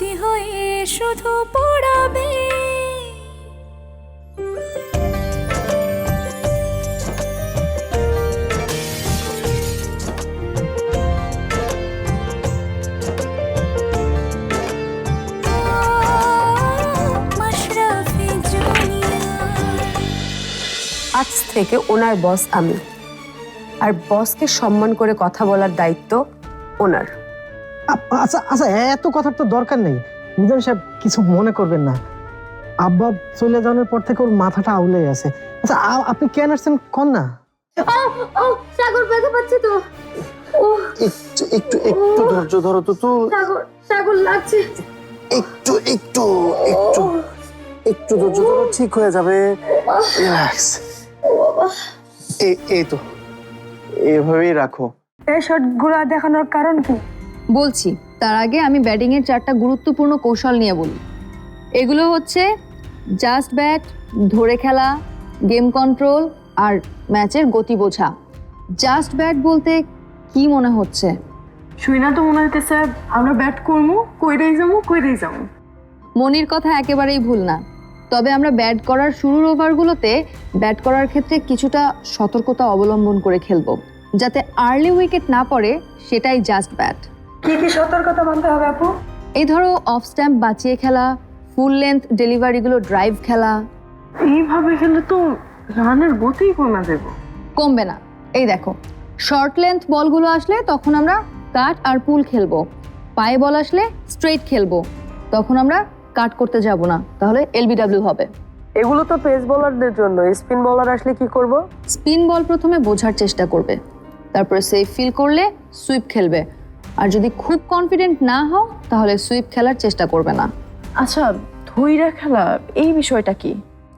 স্মৃতি হয়ে শুধু পড়াবে। আজ থেকে ওনার বস আমি। আর বসকে সম্মান করে কথা বলার দায়িত্ব ওনার। আচ্ছা আচ্ছা এত কথার তো দরকার নেই। মিজান সাহেব কিছু মনে করবেন না। আব্বা চলে যাওয়ার পর থেকে ওর মাথাটা আউলে আছে। আচ্ছা আপনি কেন আসছেন? কন না। ও সাগর ব্যথা পাচ্ছে তো। একটু একটু একটু ধৈর্য ধরো তো তো। সাগর সাগর লাগছে। একটু একটু একটু একটু ধৈর্য ধরো ঠিক হয়ে যাবে। রিল্যাক্স এই তো। এভাবেই রাখো। এই শটগুলো দেখানোর কারণ কি? বলছি তার আগে আমি ব্যাটিংয়ের চারটা গুরুত্বপূর্ণ কৌশল নিয়ে বলি। এগুলো হচ্ছে জাস্ট ব্যাট ধরে খেলা গেম কন্ট্রোল আর ম্যাচের গতি বোঝা। জাস্ট ব্যাট বলতে কি মনে হচ্ছে? শুই না তো মনে হইতেছে আমরা ব্যাট করব কইরেই যাব কইরেই যাব মনির কথা একেবারেই ভুল না। তবে আমরা ব্যাট করার শুরুর ওভারগুলোতে ব্যাট করার ক্ষেত্রে কিছুটা সতর্কতা অবলম্বন করে খেলব যাতে আর্লি উইকেট না পড়ে সেটাই জাস্ট ব্যাট কি কি সতর্কতা মানতে হবে আপু? এই ধরো অফ স্ট্যাম্প বাঁচিয়ে খেলা ফুল লেন্থ ডেলিভারিগুলো ড্রাইভ খেলা। এইভাবে খেলে তো রানের গতি কমে দেবো কমবে না। এই দেখো শর্ট লেন্থ বলগুলো আসলে তখন আমরা কাট আর পুল খেলব। পায়ে বল আসলে স্ট্রেট খেলব। তখন আমরা কাট করতে যাব না। তাহলে এলবিডব্লিউ হবে। এগুলো তো পেস বোলারদের জন্য। স্পিন বোলার আসলে কি করব? স্পিন বল প্রথমে বোঝার চেষ্টা করবে। তারপরে সেফ ফিল করলে সুইপ খেলবে। আর যদি খুব কনফিডেন্ট না হও তাহলে সুইপ খেলার চেষ্টা করবে না। আচ্ছা ধৈরা খেলা এই বিষয়টা কি?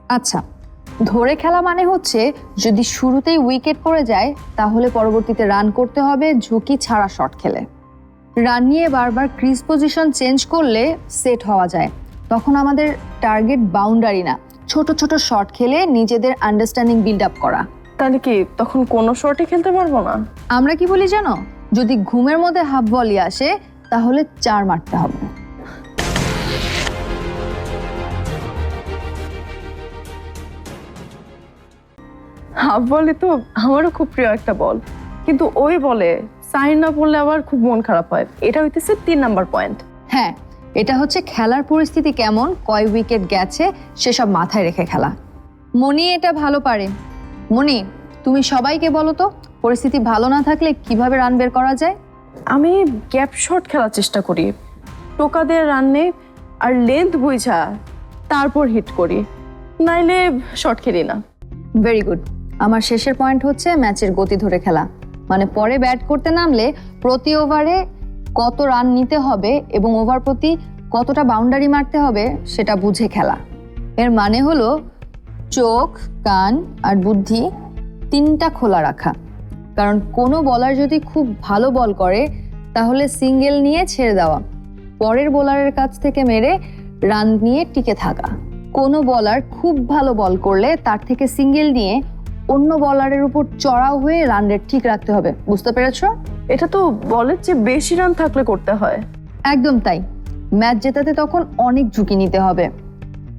আচ্ছা ধরে খেলা মানে হচ্ছে যদি শুরুতেই উইকেট পড়ে যায় তাহলে পরবর্তীতে রান করতে হবে ঝুঁকি ছাড়া শট খেলে। রান নিয়ে বারবার ক্রিজ পজিশন চেঞ্জ করলে সেট হওয়া যায়। তখন আমাদের টার্গেট বাউন্ডারি না ছোট ছোট শট খেলে নিজেদের আন্ডারস্ট্যান্ডিং বিল্ড আপ করা। তাহলে কি তখন কোনো শটই খেলতে পারব না? আমরা কি বলি জানো? যদি ঘুমের মধ্যে হাফ বলি আসে তাহলে চার মারতে হবে। হাফ বলে তো আমারও খুব প্রিয় একটা বল কিন্তু ওই বলে সাইন না পড়লে আবার খুব মন খারাপ হয়। এটা হইতেছে তিন নাম্বার পয়েন্ট হ্যাঁ এটা হচ্ছে খেলার পরিস্থিতি কেমন কয় উইকেট গেছে সেসব মাথায় রেখে খেলা। মনি এটা ভালো পারে। মনি তুমি সবাইকে বলো তো পরিস্থিতি ভালো না থাকলে কীভাবে রান বের করা যায়? আমি গ্যাপ শট খেলার চেষ্টা করি। টোকা দিয়ে রান নেই আর লেন্থ বুঝা তারপর হিট করি। নাইলে শট খেলি না। ভেরি গুড আমার শেষের পয়েন্ট হচ্ছে ম্যাচের গতি ধরে খেলা। মানে পরে ব্যাট করতে নামলে প্রতি ওভারে কত রান নিতে হবে এবং ওভার প্রতি কতটা বাউন্ডারি মারতে হবে সেটা বুঝে খেলা। এর মানে হলো চোখ কান আর বুদ্ধি তিনটা খোলা রাখা। কারণ কোনো বলার যদি খুব ভালো বল করে তাহলে সিঙ্গেল নিয়ে ছেড়ে দেওয়া পরের বোলারের কাছ থেকে মেরে রান নিয়ে টিকে থাকা। কোনো বলার খুব ভালো বল করলে তার থেকে সিঙ্গেল নিয়ে অন্য বলারের উপর চড়াও হয়ে রান রেট ঠিক রাখতে হবে। বুঝতে পেরেছ? এটা তো বলের চেয়ে বেশি রান থাকলে করতে হয়। একদম তাই। ম্যাচ জেতাতে তখন অনেক ঝুঁকি নিতে হবে।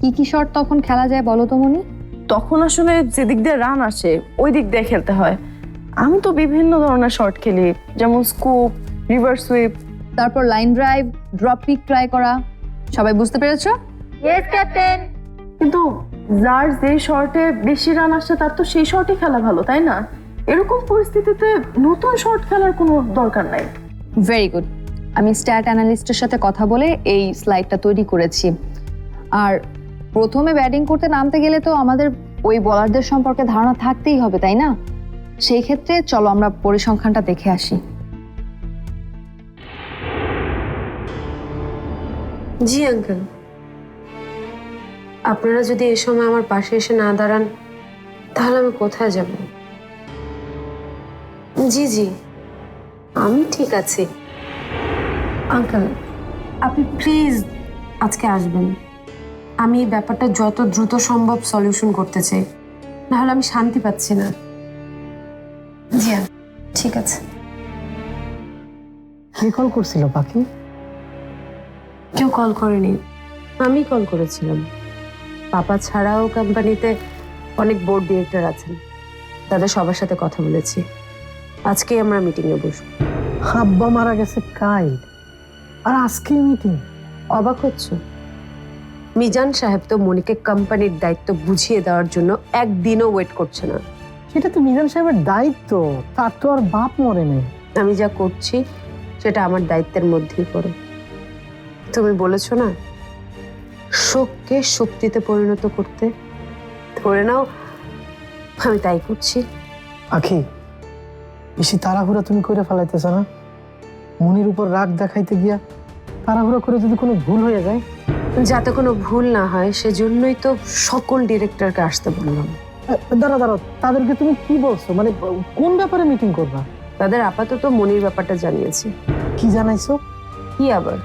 কি কি শট তখন খেলা যায় বলো তো মনি? তখন আসলে যেদিক দিয়ে রান আসে ওই দিক দিয়ে খেলতে হয়। আমি তো বিভিন্ন ধরনের শর্ট খেলি যেমন স্কুপ রিভার সুইপ তারপর line drive drop pick try করা। সবাই বুঝতে পেরেছ? ইয়েস ক্যাপ্টেন কিন্তু যার যে শর্টে বেশি রান আসছে তার তো সেই শর্টই খেলা ভালো তাই না? এরকম পরিস্থিতিতে নতুন শর্ট খেলার কোনো দরকার নাই। ভেরি গুড আমি স্ট্যাট অ্যানালিস্টের সাথে কথা বলে এই স্লাইডটা তৈরি করেছি। আর প্রথমে ব্যাটিং করতে নামতে গেলে তো আমাদের ওই বলারদের সম্পর্কে ধারণা থাকতেই হবে তাই না? সেই ক্ষেত্রে চলো আমরা পরিসংখ্যানটা দেখে আসি। জি, আঙ্কেল। আপনারা যদি এ সময় আমার পাশে এসে না দাঁড়ান, তাহলে আমি কোথায় যাব? জি জি। আমি ঠিক আছি। আঙ্কেল, আপনি প্লিজ আজকে আসবেন। আমি এই ব্যাপারটা যত দ্রুত সম্ভব সলিউশন করতে চাই। নাহলে আমি শান্তি পাচ্ছি না। ঠিক আছে। কে কল করছিল পাখি কেউ কল করেনি। আমি কল করেছিলাম। পাপা ছাড়াও কোম্পানিতে অনেক বোর্ড ডিরেক্টর আছেন। তাদের সবার সাথে কথা বলেছি। আজকে আমরা মিটিংয়ে বসবো। আব্বা মারা গেছে কাল। আর আজকে মিটিং অবাক হচ্ছ? মিজান সাহেব তো মনিকে কোম্পানির দায়িত্ব বুঝিয়ে দেওয়ার জন্য একদিনও ওয়েট করছে না। সেটা তো মিজান সাহেবের দায়িত্ব তার তো আর বাপ মরে নেই। আমি যা করছি সেটা আমার দায়িত্বের মধ্যেই পড়ে। তুমি বলেছ না শোককে শক্তিতে পরিণত করতে। ধরে নাও আমি তাই করছি। আখি বেশি তাড়াহুড়া তুমি করে ফেলাইতেছ না? মনির উপর রাগ দেখাইতে গিয়া তাড়াহুড়া করে যদি কোনো ভুল হয়ে যায়? যাতে কোনো ভুল না হয় সেজন্যই তো সকল ডিরেক্টরকে আসতে বললাম। দাঁড়া দাঁড়াও তাদেরকে তুমি কি বলছো? মানে কোন ব্যাপারে মিটিং করবা? তাদের আপাতত মনির ব্যাপারটা জানিয়েছি। কি জানাইছো? কি আবার?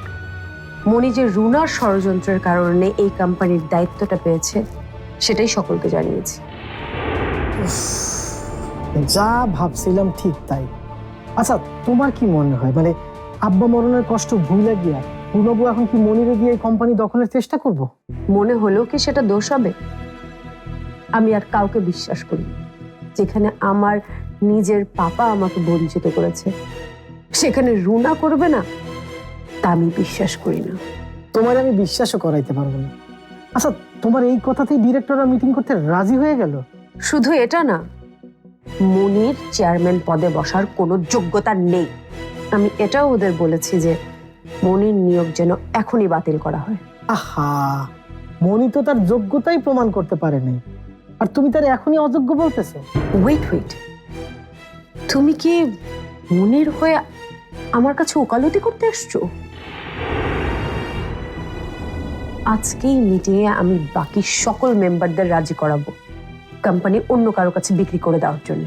মনি যে রুনার ষড়যন্ত্রের কারণে এই কোম্পানির দায়িত্বটা পেয়েছে সেটাই সকলকে জানিয়েছি। যা ভাবছিলাম ঠিক তাই। আচ্ছা তোমার কি মনে হয়? মানে আব্বা মরণের কষ্ট ভুলে গিয়া পূর্ণবু এখন কি মনিরে গিয়ে এই কোম্পানি দখলের চেষ্টা করব? মনে হলেও কি সেটা দোষ হবে? আমি আর কাউকে বিশ্বাস করি যেখানে আমার নিজের পাপা আমাকে বঞ্চিত করেছে সেখানে রুনা করবে না তা আমি বিশ্বাস করি না। তোমার আমি বিশ্বাসও করাইতে পারব না। আচ্ছা তোমার এই কথাতেই ডিরেক্টররা মিটিং করতে রাজি হয়ে গেল? শুধু এটা না মনির চেয়ারম্যান পদে বসার কোনো যোগ্যতা নেই। আমি এটাও ওদের বলেছি যে মনির নিয়োগ যেন এখনই বাতিল করা হয়। আহা মনি তো তার যোগ্যতাই প্রমাণ করতে পারে নাই আর তুমি তার এখনই অযোগ্য বলতেছো? ওয়েট ওয়েট তুমি কি মনের হয়ে আমার কাছে ওকালতি করতে আসছো আজকেই মিটিংয়ে আমি বাকি সকল মেম্বারদের রাজি করাবো কোম্পানি অন্য কারও কাছে বিক্রি করে দেওয়ার জন্য।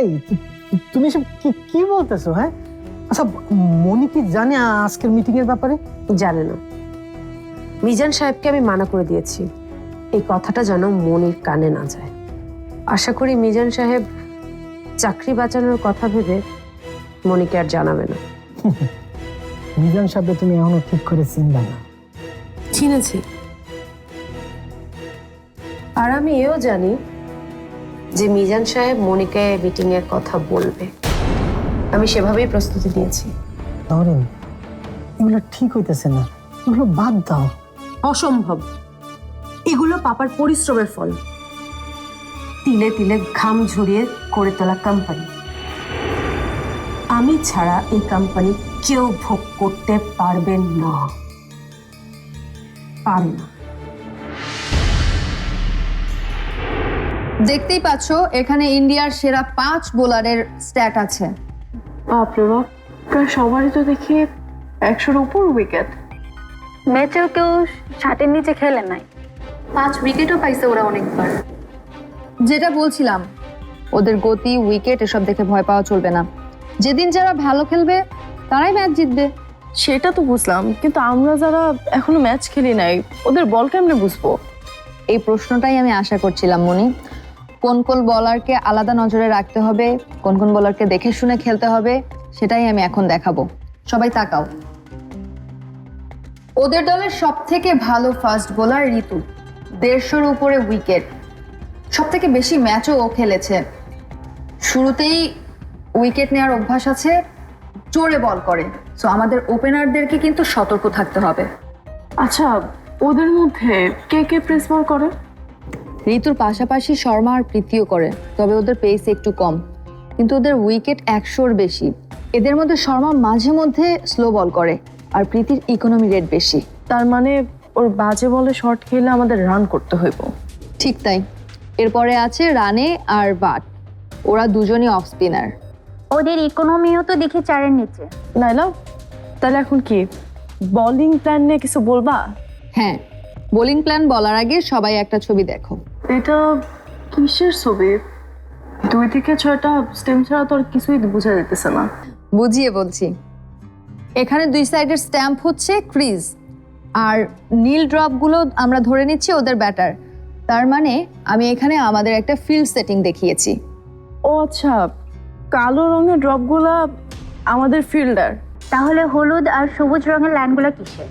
এই তুমি সব কি কি বলতেছো হ্যাঁ? আচ্ছা মনি কি জানে আজকের মিটিং এর ব্যাপারে? জানে না। মিজান সাহেবকে আমি মানা করে দিয়েছি। এই কথাটা যেন মনির কানে না যায়। আশা করি মিজান সাহেব চাকরি বাঁচানোর কথা ভেবে মনিকে আর জানাবে না। মিজান সাহেব তুমি এখনও ঠিক করে চিনবা না। চিনেছি। আর আমি এও জানি যে মিজান সাহেব মনিকে মিটিং এর কথা বলবে। আমি সেভাবেই প্রস্তুতি নিয়েছি। নরেন এগুলো ঠিক হইতেছে না। এগুলো বাদ দাও। অসম্ভব। এগুলো পাপার পরিশ্রমের ফল। তিলে তিলে ঘাম ঝরিয়ে করে তোলা কোম্পানি আমি ছাড়া এই কোম্পানি কেউ ভোগ করতে পারবেন না। পারে না। দেখতেই পাচ্ছ এখানে ইন্ডিয়ার সেরা পাঁচ বোলারের স্ট্যাট আছে। বাপরে বাপ প্রায় সবারই তো দেখি একশোর উপর উইকেট ম্যাচেও কেউ ষাটের নিচে খেলে নাই। পাঁচ উইকেটও পাইছে ওরা অনেকবার। যেটা বলছিলাম ওদের গতি উইকেট এসব দেখে ভয় পাওয়া চলবে না। যেদিন যারা ভালো খেলবে তারাই ম্যাচ জিতবে। সেটা তো বুঝলাম কিন্তু আমরা যারা এখনও ম্যাচ খেলি নাই ওদের বল কেমনে বুঝব? এই প্রশ্নটাই আমি আশা করছিলাম মনি। কোন কোন বলারকে আলাদা নজরে রাখতে হবে কোন কোন বলারকে দেখে শুনে খেলতে হবে সেটাই আমি এখন দেখাবো। সবাই তাকাও। ওদের দলের সব থেকে ভালো ফাস্ট বোলার ঋতু। দেড়শোর উপরে উইকেট সব থেকে বেশি ম্যাচও ও খেলেছে। শুরুতেই উইকেট নেওয়ার অভ্যাস আছে জোরে বল করে। সো আমাদের ওপেনারদেরকে কিন্তু সতর্ক থাকতে হবে। আচ্ছা ওদের মধ্যে কে কে প্রেস বল করে? ঋতুর পাশাপাশি শর্মা আর প্রীতিও করে তবে ওদের পেস একটু কম। কিন্তু ওদের উইকেট একশোর বেশি। এদের মধ্যে শর্মা মাঝে মধ্যে স্লো বল করে আর প্রীতির ইকোনমি রেট বেশি। তার মানে ওর বাজে বলে শর্ট খেলে আমাদের রান করতে হইব। ঠিক তাই। এরপরে আছে রানে আর বাট। ওরা দুজনই অফ স্পিনার ওদের ইকোনমিও তো দেখি চারের নিচে। নাইলা তাহলে এখন কি? বোলিং প্ল্যান নিয়ে কিছু বলবা? হ্যাঁ বোলিং প্ল্যান বলার আগে সবাই একটা ছবি দেখো। এটা কিসের ছবি? দুই থেকে ছয়টা স্টেম ছাড়া তো আর কিছুই বোঝা যেতেছে না। বুঝিয়ে বলছি। এখানে দুই সাইডের স্ট্যাম্প হচ্ছে ক্রিজ আর নীল ড্রপগুলো আমরা ধরে নিচ্ছি ওদের ব্যাটার। তার মানে আমি এখানে আমাদের একটা ফিল্ড সেটিং দেখিয়েছি। ও আচ্ছা কালো রঙের ড্রপগুলো আমাদের ফিল্ডার তাহলে হলুদ আর সবুজ রঙের লাইনগুলো কিসের?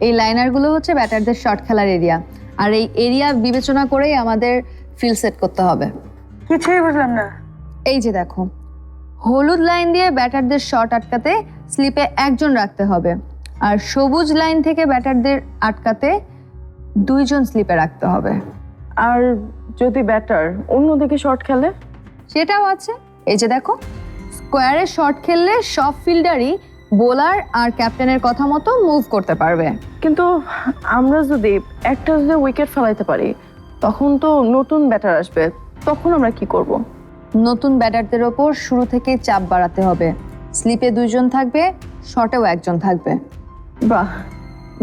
এই লাইনারগুলো হচ্ছে ব্যাটারদের শর্ট খেলার এরিয়া আর এই এরিয়া বিবেচনা করেই আমাদের ফিল্ড সেট করতে হবে। কিছুই বুঝলাম না। এই যে দেখো হলুদ লাইন দিয়ে ব্যাটারদের শট আটকাতে স্লিপে একজন রাখতে হবে। আর সবুজ লাইন থেকে ব্যাটারদের আটকাতে দুইজন স্লিপে রাখতে হবে। আর যদি ব্যাটার অন্যদিকে শর্ট খেলে? সেটাও আছে। এই যে দেখো স্কোয়ারে শর্ট খেললে সব ফিল্ডারই বোলার আর ক্যাপ্টেনের কথা মতো মুভ করতে পারবে। কিন্তু আমরা যদি একটা যদি উইকেট ফেলাইতে পারি তখন তো নতুন ব্যাটার আসবে। তখন আমরা কি করব। নতুন ব্যাটারদের ওপর শুরু থেকে চাপ বাড়াতে হবে। স্লিপে দুইজন থাকবে শটেও একজন থাকবে। বাহ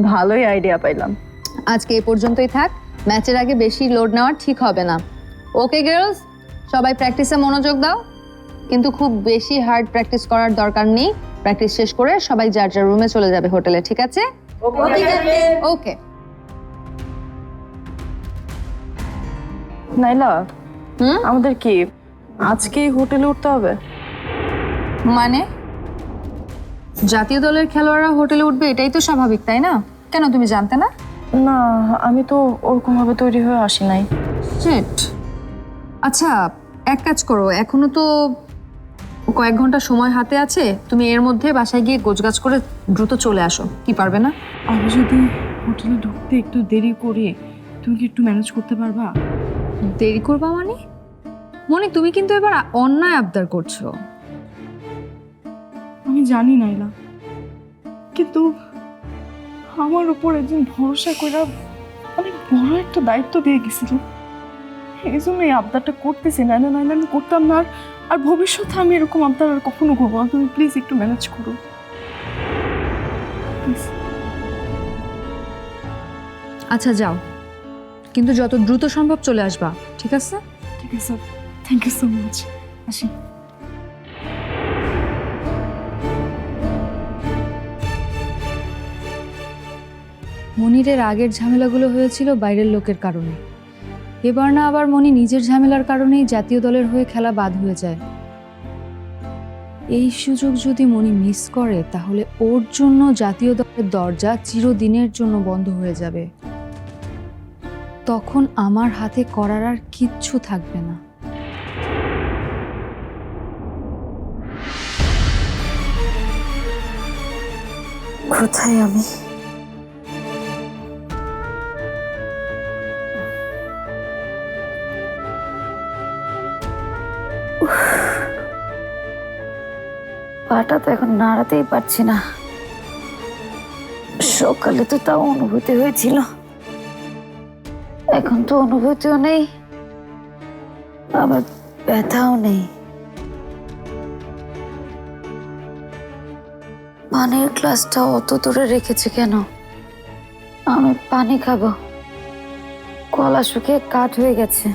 ভালোই আইডিয়া পাইলাম। আজকে এ পর্যন্তই থাক ম্যাচের আগে বেশি লোড নেওয়া ঠিক হবে না। ওকে গার্লস সবাই প্র্যাকটিসে মনোযোগ দাও কিন্তু খুব বেশি হার্ড প্র্যাকটিস করার দরকার নেই। প্র্যাকটিস শেষ করে সবাই যার যার রুমে চলে যাবে হোটেলে ঠিক আছে? ওকে নাইলা হুম? আমাদের কি আজকেই হোটেলে উঠতে হবে? মানে? জাতীয় দলের খেলোয়াড়রা হোটেলে উঠবে এটাই তো স্বাভাবিক তাই না? কেন তুমি জানতে না? না আমি তো ওরকম ভাবে তৈরি হয়ে আসি নাই। শিট আচ্ছা এক কাজ করো এখনও তো কয়েক ঘণ্টা সময় হাতে আছে তুমি এর মধ্যে বাসায় গিয়ে গোছগাছ করে দ্রুত চলে আসো কি পারবে না? আমি যদি হোটেলে ঢুকতে একটু দেরি করে তুমি কি একটু ম্যানেজ করতে পারবা? দেরি করবা মানে? মনে তুমি কিন্তু এবার অন্যায় আবদার করছ। জানি নাইলা কিন্তু আমার উপর একজন ভরসা করে অনেক বড় একটা দায়িত্ব দিয়ে গেছিল। এই জন্য এই আবদারটা করতেছি না না নাইলে আমি করতাম না। আর আর ভবিষ্যতে আমি এরকম আবদার আর কখনো করব না। তুমি প্লিজ একটু ম্যানেজ করো. আচ্ছা যাও। কিন্তু যত দ্রুত সম্ভব চলে আসবা ঠিক আছে? ঠিক আছে থ্যাংক ইউ সো মাচ আসি। মনিরের আগের ঝামেলাগুলো হয়েছিল বাইরের লোকের কারণে। এবার না আবার মনি নিজের ঝামেলার কারণেই জাতীয় দলের হয়ে খেলা বাদ হয়ে যায়। এই সুযোগ যদি মনি মিস করে, তাহলে ওর জন্য জাতীয় দলের দরজা চিরদিনের জন্য বন্ধ হয়ে যাবে। তখন আমার হাতে করার আর কিচ্ছু থাকবে না। কোথায় আমি? পাটা তো এখন নাড়াতেই পারছি না। সকালে তো তাও অনুভূতি হয়েছিল। এখন তো অনুভূতিও নেই, আবার ব্যথাও নেই। পানির গ্লাসটা অত দূরে রেখেছে কেন? আমি পানি খাব। কলা শুকিয়ে কাঠ হয়ে গেছে।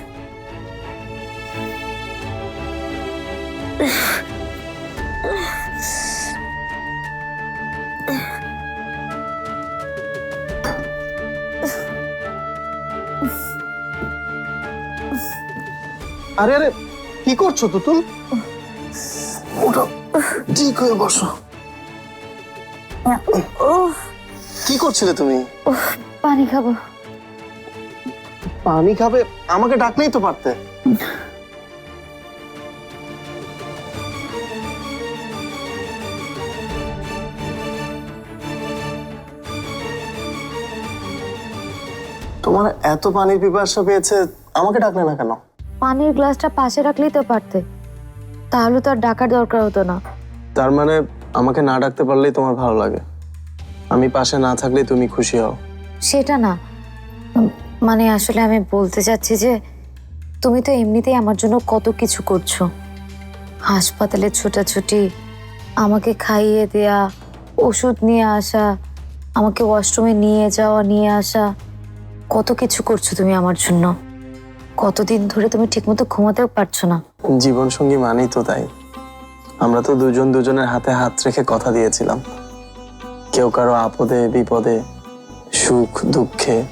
আরে আরে কি করছ তুতুল? ওটা ঠিক হয়ে বসো। কি করছিলে তুমি? পানি খাব। পানি খাবে? আমাকে ডাকলেই তো পারতে। তোমার এত পানির পিপাসা পেয়েছে আমাকে ডাকলে না কেন? পানির গ্লাসটা পাশে রাখলেই তো পারতে। তাহলে তো আর ডাকার দরকার হতো না। তার মানে আমাকে না ডাকতে পারলেই তোমার ভালো লাগে? আমি পাশে না থাকলে তুমি খুশি হও? সেটা না। মানে আসলে আমি বলতে চাচ্ছি যে তুমি তো এমনিতেই আমার জন্য কত কিছু করছ। হাসপাতালে ছোটাছুটি আমাকে খাইয়ে দেয়া ওষুধ নিয়ে আসা আমাকে ওয়াশরুমে নিয়ে যাওয়া নিয়ে আসা কত কিছু করছ তুমি আমার জন্য? কতদিন ধরে তুমি ঠিকমতো ঘুমাতেও পারছ না? জীবন সঙ্গী মানেই তো তাই। আমরা তো দুজন দুজনের হাতে হাত রেখে কথা দিয়েছিলাম। কেউ কারও আপদে বিপদে সুখ দুঃখে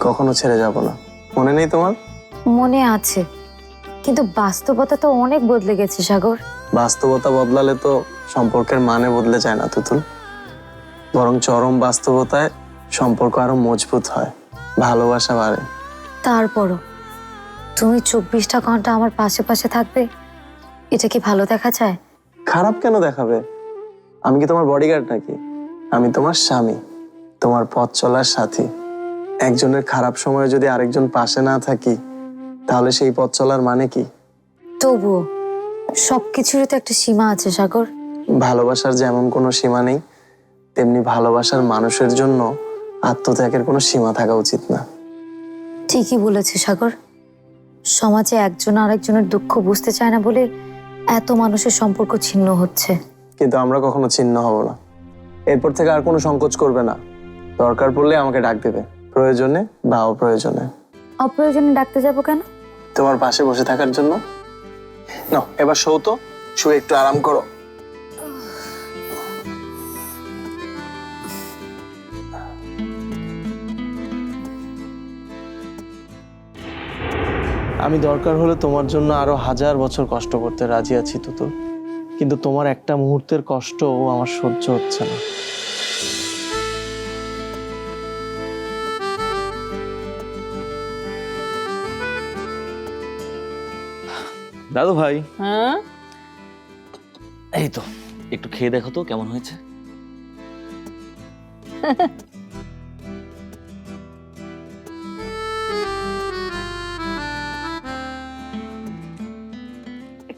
কখনো ছেড়ে যাব না। মনে নেই তোমার? মনে আছে। কিন্তু বাস্তবতা তো অনেক বদলে গেছে সাগর। বাস্তবতা বদলালে তো সম্পর্কের মানে বদলে যায় না তুতুল। বরং চরম বাস্তবতায় সম্পর্ক আরও মজবুত হয় ভালোবাসা বাড়ে। তারপরও তুমি চব্বিশটা ঘণ্টা আমার পাশে পাশে থাকবে? এটা কি ভালো দেখা যায়? খারাপ কেন দেখাবে? আমি কি তোমার বডিগার্ড নাকি? আমি তোমার স্বামী তোমার পথ চলার সাথী। একজনের খারাপ সময়ে যদি আরেকজন পাশে না থাকি তাহলে সেই পথ চলার মানে কি? তবুও সব কিছুরই তো একটা সীমা আছে সাগর। ভালোবাসার যেমন কোনো সীমা নেই তেমনি ভালোবাসার মানুষের জন্য আত্মত্যাগের কোনো সীমা থাকা উচিত না। ঠিকই বলেছে সাগর। সমাজে একজন আরেকজনের দুঃখ বুঝতে চায় না বলে এত মানুষের সম্পর্ক ছিন্ন হচ্ছে। কিন্তু আমরা কখনো ছিন্ন হব না। এরপর থেকে আর কোনো সংকোচ করবে না। দরকার পড়লে আমাকে ডাক দেবে। প্রয়োজনে বা অপ্রয়োজনে। অপ্রয়োজনে ডাকতে যাব কেন? তোমার পাশে বসে থাকার জন্য। না এবার শো তো শুয়ে একটু আরাম করো। আমি দরকার হলে তোমার জন্য আরও হাজার বছর কষ্ট করতে রাজি আছি তো তো কিন্তু তোমার একটা মুহূর্তের কষ্ট আমার সহ্য হচ্ছে না। দাদু ভাই। হ্যাঁ? এই তো একটু খেয়ে দেখো তো কেমন হয়েছে।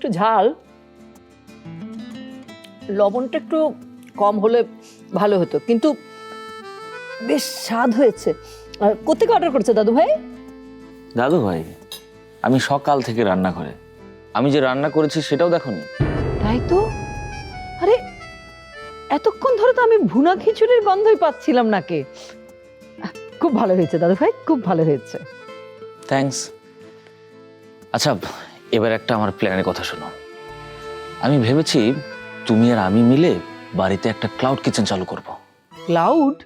একটু ঝাল লবণটা একটু কম হলে ভালো হতো। কিন্তু বেশ স্বাদ হয়েছে। আর কোথেকে অর্ডার করেছে দাদু ভাই? দাদু ভাই আমি সকাল থেকে রান্না করে আমি যে রান্না করেছি সেটাও দেখোনি। তাই তো? আরে এতক্ষণ ধরে তো আমি ভুনা খিচুড়ির গন্ধই পাচ্ছিলাম নাকে? খুব ভালো হয়েছে দাদু ভাই খুব ভালো হয়েছে। থ্যাঙ্কস আচ্ছা এবার একটা আমার প্ল্যানের কথা শোনো। আমি ভেবেছি তুমি আর আমি মিলে বাড়িতে একটা ক্লাউড কিচেন চালু করব। ক্লাউড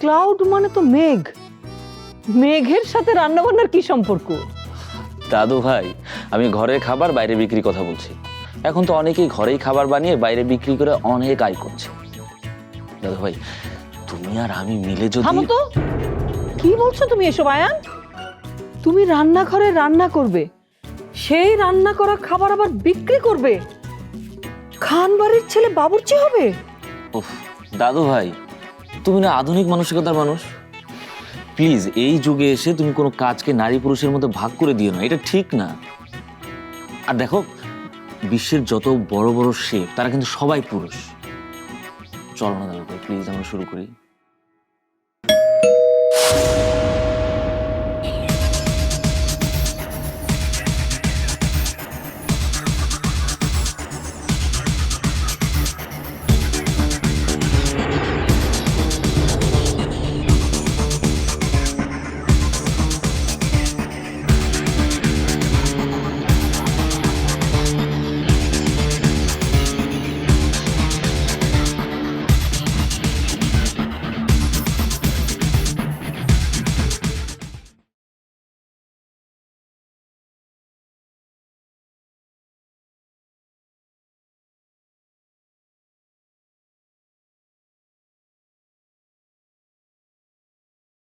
ক্লাউড মানে তো মেঘ। মেঘের সাথে রান্নাবান্নার কি সম্পর্ক? দাদু ভাই আমি ঘরের খাবার বাইরে বিক্রি কথা বলছি। এখন তো অনেকেই ঘরেই খাবার বানিয়ে বাইরে বিক্রি করে অনেক আয় করছে। দাদু ভাই তুমি আর আমি মিলে যদি থামো তো। কি বলছো তুমি এসব আয়ান? তুমি রান্নাঘরে রান্না করবে। সেই রান্না করা খাবার আবার বিক্রি করবে? খান বাড়ির ছেলে বাবুর্চি হবে? দাদু ভাই, তুমি না আধুনিক মানসিকতার মানুষ। প্লিজ, এই যুগে এসে তুমি কোনো কাজকে নারী পুরুষের মধ্যে ভাগ করে দিও না, এটা ঠিক না। আর দেখো, বিশ্বের যত বড় বড় শেফ, তারা কিন্তু সবাই পুরুষ। চলো না দাদু ভাই, প্লিজ আমরা শুরু করি।